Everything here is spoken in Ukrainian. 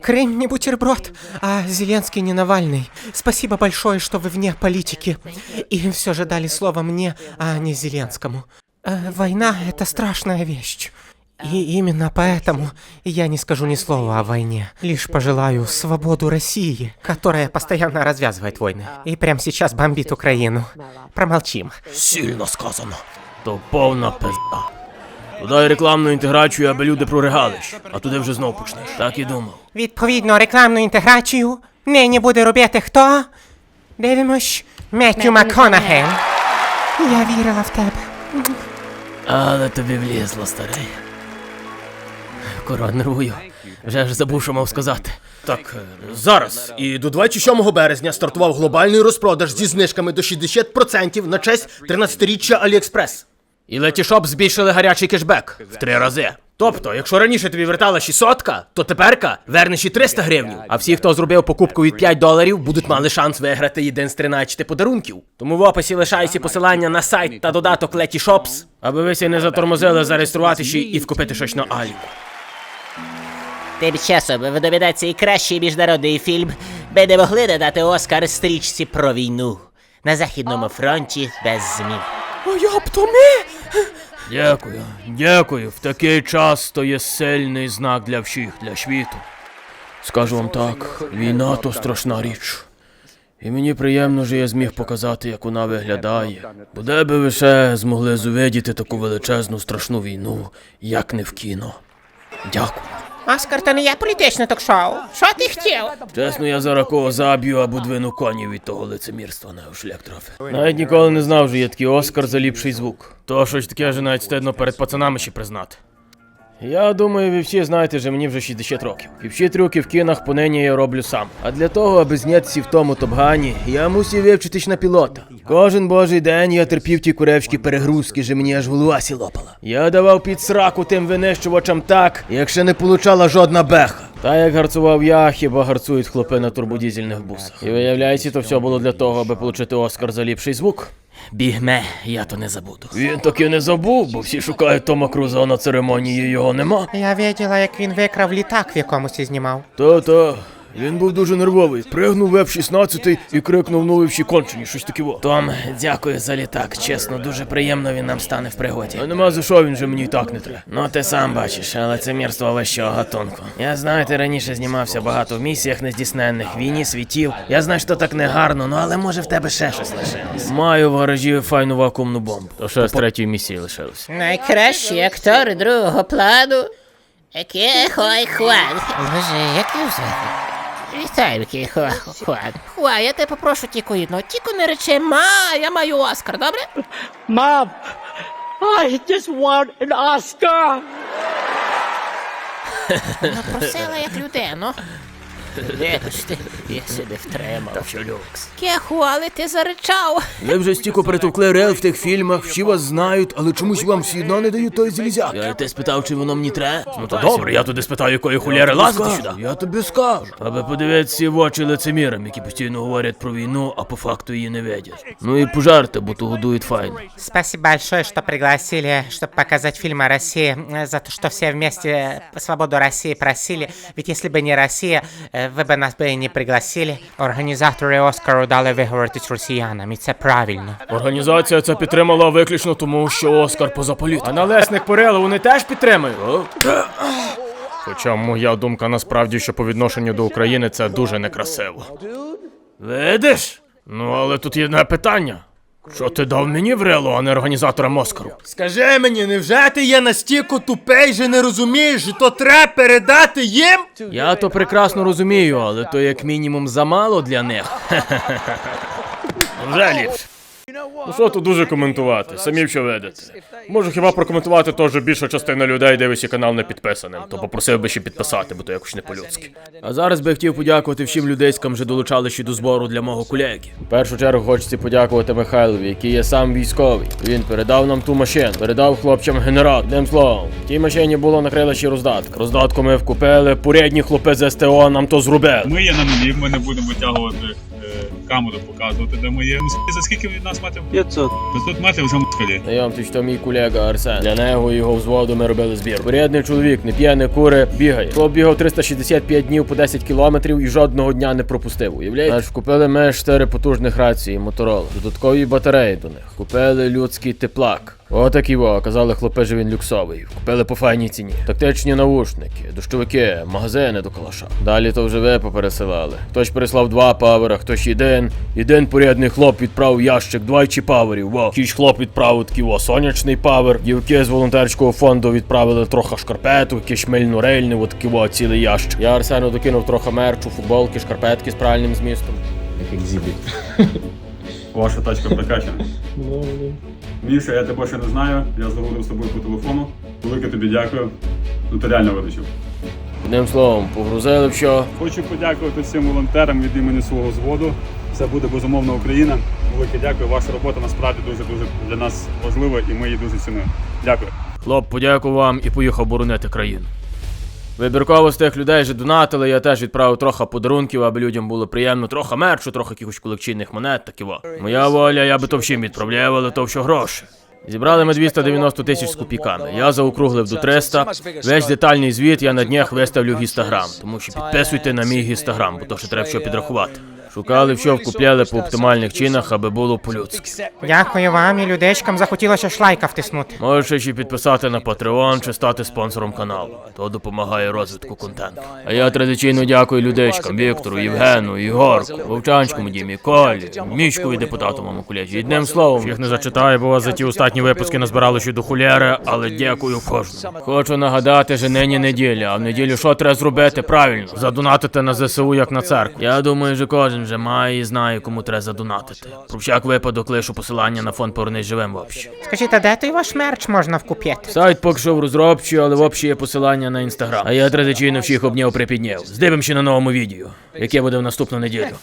Крым не бутерброд, а Зеленский не Навальный. Спасибо большое, что вы вне политики. И все же дали слово мне, а не Зеленскому. Э, война — это страшная вещь. И именно поэтому я не скажу ни слова о войне. Лишь пожелаю свободу России, которая постоянно развязывает войны. И прямо сейчас бомбит Украину. Промолчим. Сильно сказано. То повна пизда. Туди рекламну інтеграцію, аби люди проригали, а туди вже знов почнеш. Так і думав. Відповідно, рекламну інтеграцію нині буде робити хто? Дивимось, Меттю МакКонахі. Я вірила в тебе. Але тобі влізло, старий. Корон нервую. Вже ж забув, що мав сказати. Так, е, зараз і до 27 березня стартував глобальний розпродаж зі знижками до 60% на честь 13-річчя Аліекспрес. І летішоп збільшили гарячий кешбек в три рази. Тобто, якщо раніше тобі вертала 600, то теперка вернеш і 300 гривень. А всі, хто зробив покупку від 5 доларів, будуть мали шанс виграти один з 13 подарунків. Тому в описі лишайся посилання на сайт та додаток Letyshops, аби ви ся не затормозили зареєструвати ще і вкупити щось на Алі. Тим часом видовідає цей кращий міжнародний фільм би не могли надати Оскар стрічці про війну на Західному фронті без змін. Дякую, дякую. В такий час то є сильний знак для всіх, для світу. Скажу вам так, війна то страшна річ. І мені приємно, що я зміг показати, як вона виглядає. Бо де би ви ще змогли зувидіти таку величезну страшну війну, як не в кіно. Дякую. Оскар, то не є політичне ток-шоу. Що ти хотів? Чесно, я зараз кого заб'ю або двину коні від того лицемірства на шлях. Навіть ніколи не знав, що є такий Оскар за ліпший звук. То щось таке вже навіть стидно перед пацанами ще признати. Я думаю, ви всі знаєте, що мені вже 60 років. І всі трюки в кінах понині я роблю сам. А для того, аби знятися в тому топгані, я мусив вивчитись на пілота. Кожен божий день я терпів ті куревські перегрузки, що мені аж голова лопала. Я давав під сраку тим винищувачам так, як ще не получала жодна беха. Та як гарцував я, хіба гарцують хлопи на турбодізельних бусах. І виявляється, то все було для того, аби отримати Оскар за ліпший звук. Бігме, я то не забуду. Він таки не забув, бо всі шукають Тома Круза, а на церемонії його нема. Я виділа, як він викрав літак, в якомусь і знімав. Та-та. Він був дуже нервовий. Пригнув в F-16 і крикнув ну всі кончені, щось таке во. Том, дякую за літак. Чесно, дуже приємно він нам стане в пригоді. А нема за що він же мені і так не треба. Ну ти сам бачиш, але це мірство вищого гатунку. Я знаю, ти раніше знімався багато в місіях нездійсненних, війні світів. Я знаю, що так не гарно, ну але може в тебе ще щось лишилось. Маю в гаражі файну вакуумну бомбу. То ще з третьої місії лишилось. Найкращі актори другого плану. Яке хой Хуан. Боже, як його звати? Вітаю, Хуан. Хуан. Хуан, я тебе попрошу тільки одно. Тільки не речи, ма, я маю Оскар, добре? Мам, I just want an Oscar. Вона просила як людину. Вибачте, я себе втримав. Що люкс. Кехуали, ти заричав. Ви вже стільки перетовкли рел в тих фільмах, всі вас знають, але чомусь вам все одно не дають той залізяк. Я те спитав, чи воно мені треба. Ну то добре, я туди спитаю, якої хуляри лазити сюди. Я тобі скажу. Аби подивитися в очі лицемірам, які постійно говорять про війну, а по факту її не видять. Ну і пожарте, бо то годують файно. Спасибо большое, что пригласили, чтобы показать фильм о России, э, за то, что все вместе э, свободу России просили. Ведь если бы не Россия, э, вы бы нас бы и не пригласили. Організатори Оскару дали виговоритись росіянам, і це правильно. Організація це підтримала виключно тому, що Оскар поза політикою. А налесник Порела вони теж підтримують. Хоча моя думка насправді, що по відношенню до України це дуже некрасиво. Видиш? Ну, але тут є одне питання. Що ти дав мені врело, а не організаторам Оскару? Скажи мені, невже ти є настільки тупий, що не розумієш, що то треба передати їм? Я то прекрасно розумію, але то як мінімум замало для них. Вже ліпше. Ну що тут дуже коментувати, самі що ведете. Можу хіба прокоментувати то, що більша частина людей дивиться канал не підписаним, то попросив би ще підписати, бо то якось не по-людськи. А зараз би хотів подякувати всім людейськам, що долучали ще до збору для мого колеги. В першу чергу хочеться подякувати Михайлові, який є сам військовий. Він передав нам ту машину, передав хлопцям генератор. Одним словом, в тій машині було накрила ще роздатка. Роздатку ми вкупили, порядні хлопи з СТО нам то зробили. Ми є на нулі, ми не будемо витягувати е, камеру показувати, де ми є. Москалі, За скільки від нас метрів? 500. 500 метрів вже москалі. Знайомтесь, то мій колега Арсен. Для нього його взводу ми робили збір. Порядний чоловік, не п'є, не кури, бігає. Хлоп бігав 365 днів по 10 кілометрів і жодного дня не пропустив. Уявляєте? Аж купили ми 4 потужних рації Моторола, додаткові батареї до них. Купили людський теплак. Отакий во, казали хлопи, що він люксовий. Купили по файній ціні. Тактичні наушники, дощовики, магазини до калаша. Далі то вже ви попересилали. Хтось переслав два павера, хтось один. Один порядний хлоп відправив ящик двайчі паверів. Во. Кіч хлоп відправив такий во сонячний павер. Дівки з волонтерського фонду відправили трохи шкарпету, якісь мильну рельни, от такий во цілий ящик. Я Арсену докинув трохи мерчу, футболки, шкарпетки з правильним змістом. Ваша тачка прокачана. Міша, я тебе ще не знаю. Я заговорив з тобою по телефону. Велике тобі дякую. Ну ти реально виручив. Одним словом, погрузили в що. Хочу подякувати всім волонтерам від імені свого зводу. Це буде безумовно Україна. Велике дякую. Ваша робота насправді дуже дуже для нас важлива і ми її дуже цінуємо. Дякую. Хлоп подякував вам і поїхав боронити країну. Вибірково з тих людей, же донатили, я теж відправив трохи подарунків, аби людям було приємно, трохи мерчу, трохи якихось колекційних монет, такі во. Моя воля, я би то всім відправляв, але то що гроші. Зібрали ми 290 тисяч з копійками. Я заокруглив до 300. Весь детальний звіт я на днях виставлю в інстаграм, тому що підписуйте на мій інстаграм, бо то ще треба що підрахувати. Шукали, що вкупляли по оптимальних чинах, аби було по-людськи. Дякую вам і людечкам захотілося шлайка втиснути. Можете ще підписати на Patreon чи стати спонсором каналу. То допомагає розвитку контенту. А я традиційно дякую людечкам Віктору, Євгену, Ігорку, Вовчанському Дімі, Колі, Мічку і депутату коледжі. Одним словом, їх не зачитаю, бо вас за ті останні випуски назбирали ще до хуляри, але дякую кожному. Хочу нагадати, що нині неділя, а в неділю що треба зробити? Правильно, задонатити на ЗСУ як на церкву. Я думаю, що кожен вже має і знає, кому треба задонатити. Про всяк випадок лишу посилання на фонд «Повернись живим» вообще. Скажіть, а де той ваш мерч можна вкупити? Сайт поки що в розробці, але в общі є посилання на інстаграм. А я традиційно всіх обняв припідняв. Здивимося на новому відео, яке буде в наступну неділю.